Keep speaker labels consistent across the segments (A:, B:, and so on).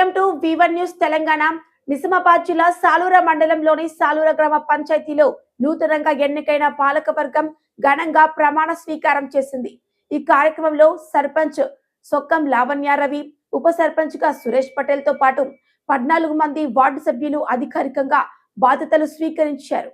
A: Welcome to వివన్ news Telangana. Nizamabad జిల్లా సాలూర మండలంలోని సాలూర గ్రామ పంచాయతీలో నూతనంగా ఎన్నికైన పాలకవర్గం ఘనంగా ప్రమాణ స్వీకారం చేసింది. ఈ కార్యక్రమంలో సర్పంచ్ సొక్కం లావణ్యారవి ఉప సర్పంచ్గా సురేష్ పటేల్తో పాటు పద్నాలుగు మంది వార్డు సభ్యులు అధికారికంగా బాధ్యతలు స్వీకరించారు.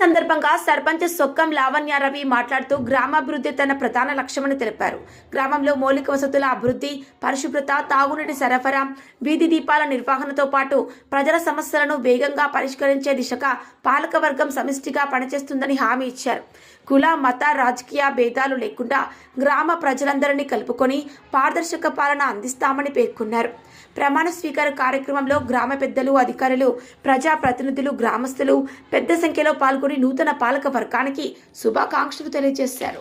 A: సందర్భంగా సర్పంచ్ సొక్కం లావణ్యారవి మాట్లాడుతూ గ్రామాభివృద్ధి తన ప్రధాన లక్ష్యమని తెలిపారు. గ్రామంలో మౌలిక వసతుల అభివృద్ధి పరిశుభ్రత తాగునీటి సరఫరా వీధి దీపాల నిర్వహణతో పాటు ప్రజల సమస్యలను వేగంగా పరిష్కరించే దిశగా పాలకవర్గం సమిష్టిగా పనిచేస్తుందని హామీ ఇచ్చారు. కుల మత రాజకీయ భేదాలు లేకుండా గ్రామ ప్రజలందరినీ కలుపుకొని పారదర్శక పాలన అందిస్తామని పేర్కొన్నారు. ప్రమాణ స్వీకార కార్యక్రమంలో గ్రామ పెద్దలు అధికారులు ప్రజా ప్రతినిధులు గ్రామస్తులు పెద్ద సంఖ్యలో పాల్గొని నూతన పాలక వర్గానికి శుభాకాంక్షలు తెలియజేశారు.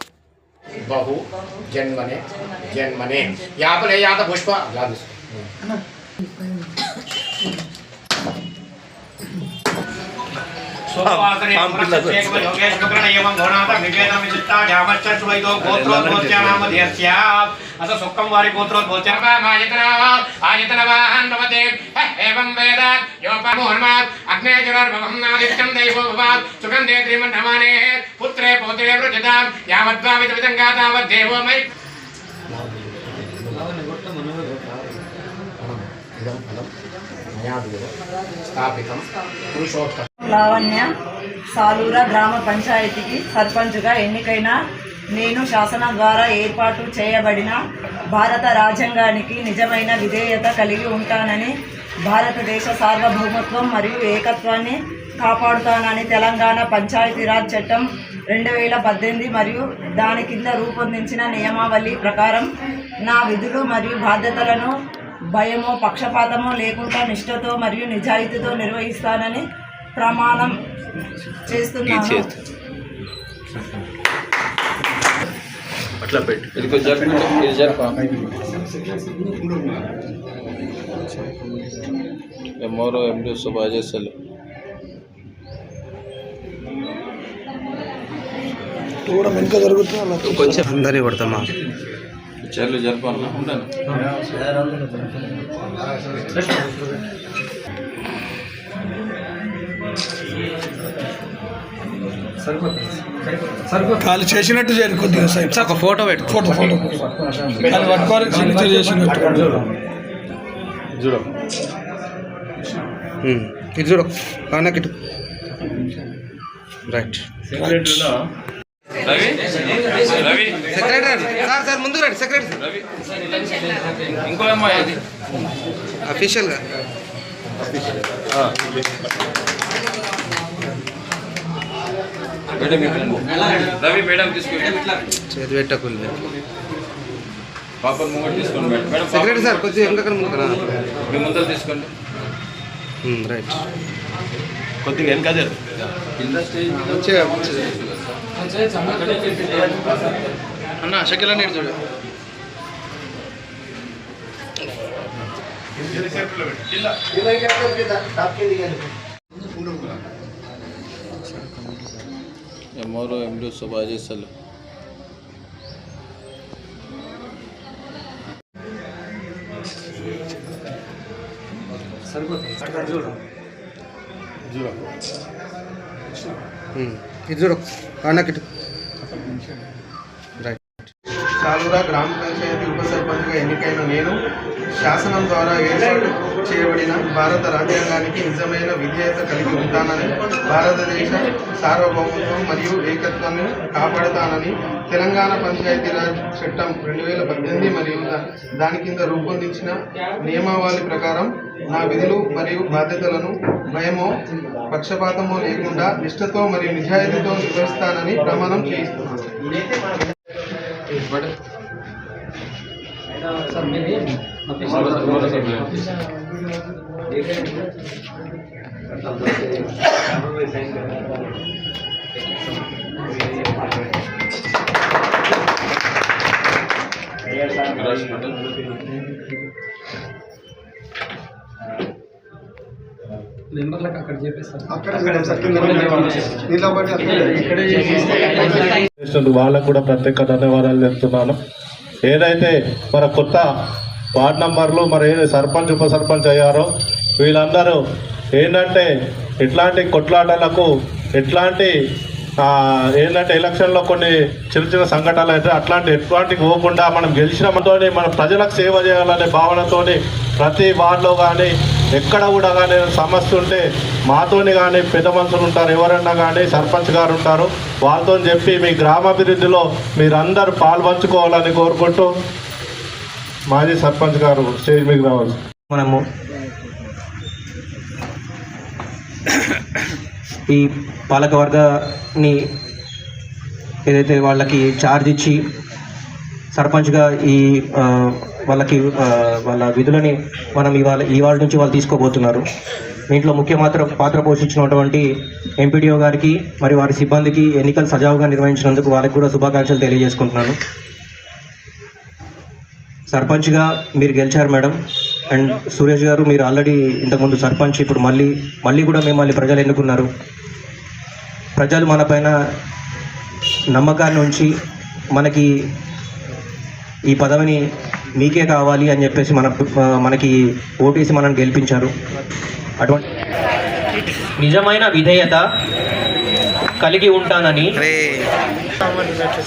B: బహు జన్మనే జన్మనే. యాపలే యాత పుష్ప.
C: అసలు సుఖం వారి
B: భవతే. హ, ఏవం వేద యోపమోహన్మాత్ అగ్నేయురర్భవం నాదిత్యం దైవోభవాత్ సుగంధే శ్రీమన్నమానే పుత్రే పౌత్రే వృజతాం. యావద్వామిత విధంగా తావద్దేవో మై. స్థాపితం. పురుషోత్తమ
D: లావణ్య సాలూర గ్రామ పంచాయతీకి సర్పంచ్గా ఎన్నికైన నేను శాసనం ద్వారా ఏర్పాటు చేయబడిన భారత రాజ్యాంగానికి నిజమైన విధేయత కలిగి ఉంటానని భారతదేశ సార్వభౌమత్వం మరియు ఏకత్వాన్ని కాపాడుతానని తెలంగాణ పంచాయతీరాజ్ చట్టం రెండు వేల పద్దెనిమిది మరియు దాని కింద రూపొందించిన నియమావళి ప్రకారం నా విధులు మరియు బాధ్యతలను భయమో పక్షపాతమో లేకుండా నిష్ఠతో మరియు నిజాయితీతో నిర్వహిస్తానని ప్రమాణం చేస్తున్నాను
E: అట్లా పెట్టు. ఇది కొంచెం ఇది ఎంఆర్ఓ ఎండి బాగా చేస్తారు.
F: కొంచెం అందరినీ కొడతామా?
E: చర్యలు జరపాలన్నా ఉంటాను.
G: వాళ్ళు చేసినట్టు చేయాలి కొద్దిగా సైడ్
F: ఒక ఫోటో పెట్టు.
G: Photo photo. వాళ్ళు పట్టుకోవాలి సిగ్నేచర్ చేసినట్టు.
F: ఇటు చూడు. అవునా ఇటు. Right.
E: Ravi? Ravi?
F: Secretary sir sir ముందుకు రండి సెక్రటరీ.
E: రవి? ఇంకో అమ్మాయి
F: అఫీషియల్గా
E: రవి మేడం
F: చేతి పెట్టకుండా
E: పాపర్ ముంగట్ తీసుకోండి మేడం. మేడం
F: సెక్రటరీ సార్ కొంచెం ఇంకా ముందుకు
E: మీ ముందర తీసుకోండి.
F: రైట్.
E: కొద్దిగా వెనక
F: అన్న షకిల్ అని చూడు.
E: ఎంఆర్ఓ ఎండి
F: ఉమ్. ఇటు చూడు. రైట్.
H: సాలూరా గ్రామ పంచాయతీ ఉప సర్పంచ్గా ఎన్నికైన నేను. శాసనం ద్వారా ఏర్పాటు చేయబడిన భారత రాజ్యాంగానికి నిజమైన విధేయత కలిగి ఉంటానని భారతదేశ సార్వభౌమత్వం మరియు ఏకత్వాన్ని కాపాడుతానని తెలంగాణ పంచాయతీరాజ్ చట్టం రెండు వేల పద్దెనిమిది మరియు దాని కింద రూపొందించిన నియమావళి ప్రకారం నా విధులు మరియు బాధ్యతలను భయమో పక్షపాతమో లేకుండా నిష్ఠతో మరియు నిజాయితీతో నిర్వహిస్తానని ప్రమాణం చేయిస్తున్నాను.
I: చేసినందుకు వాళ్ళకు కూడా ప్రత్యేక ధన్యవాదాలు చెప్తున్నాను ఏదైతే మన కొత్త వార్డ్ నంబర్లు మరి సర్పంచ్ ఉప సర్పంచ్ అయ్యారో వీళ్ళందరూ ఏంటంటే ఎట్లాంటి కొట్లాటలకు ఎట్లాంటి ఏంటంటే ఎలక్షన్లో కొన్ని చిన్న చిన్న సంఘటనలు అయితే అట్లాంటి ఎట్లాంటి పోకుండా మనం గెలిచినతో మన ప్రజలకు సేవ చేయాలనే భావనతోని ప్రతి వార్డులో కానీ ఎక్కడ కూడా కానీ సమస్య ఉంటే మాతోని కానీ పెద్ద మనుషులు ఉంటారు ఎవరన్నా కానీ సర్పంచ్ గారు ఉంటారు వాళ్ళతో చెప్పి మీ గ్రామాభివృద్ధిలో మీరందరూ పాల్పంచుకోవాలని కోరుకుంటూ మాజీ సర్పంచ్ గారు స్టేజ్ మీకు రావాలి.
J: మనము ఈ పాలకవర్గాన్ని ఏదైతే వాళ్ళకి ఛార్జ్ ఇచ్చి సర్పంచ్గా ఈ వాళ్ళకి వాళ్ళ విధులని మనం ఇవాళ ఇవాళ నుంచి వాళ్ళు తీసుకోబోతున్నారు. దీంట్లో ముఖ్య పాత్ర పాత్ర పోషించినటువంటి ఎంపీడీఓ గారికి మరి వారి సిబ్బందికి ఎన్నికలు సజావుగా నిర్వహించినందుకు వాళ్ళకి కూడా శుభాకాంక్షలు తెలియజేసుకుంటున్నాను. సర్పంచ్గా మీరు గెలిచారు మేడం. అండ్ సురేష్ గారు మీరు ఆల్రెడీ ఇంతకుముందు సర్పంచ్ ఇప్పుడు మళ్ళీ మళ్ళీ కూడా మిమ్మల్ని ప్రజలు ఎన్నుకున్నారు. ప్రజలు మన పైన నమ్మకాన్ని ఉంచి మనకి ఈ పదవిని మీకే కావాలి అని చెప్పేసి మన మనకి ఓటేసి మనల్ని గెలిపించారు. అటువంటి నిజమైన విధేయత కలిగి ఉంటానని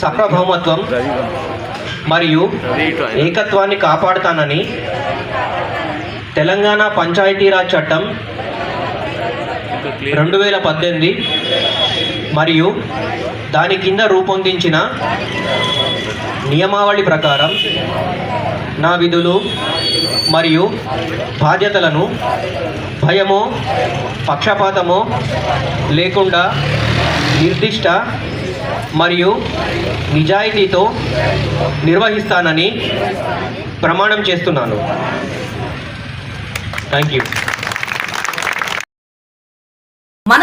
J: సార్వభౌమత్వం మరియు ఏకత్వాన్ని కాపాడుతానని తెలంగాణ పంచాయతీరాజ్ చట్టం రెండు వేల పద్దెనిమిది మరియు దాని కింద రూపొందించిన నియమావళి ప్రకారం నా విధులు మరియు బాధ్యతలను భయమో పక్షపాతమో లేకుండా నిర్దిష్ట మరియు నిజాయితీతో నిర్వహిస్తానని ప్రమాణం చేస్తున్నాను. థ్యాంక్ యూ
K: మన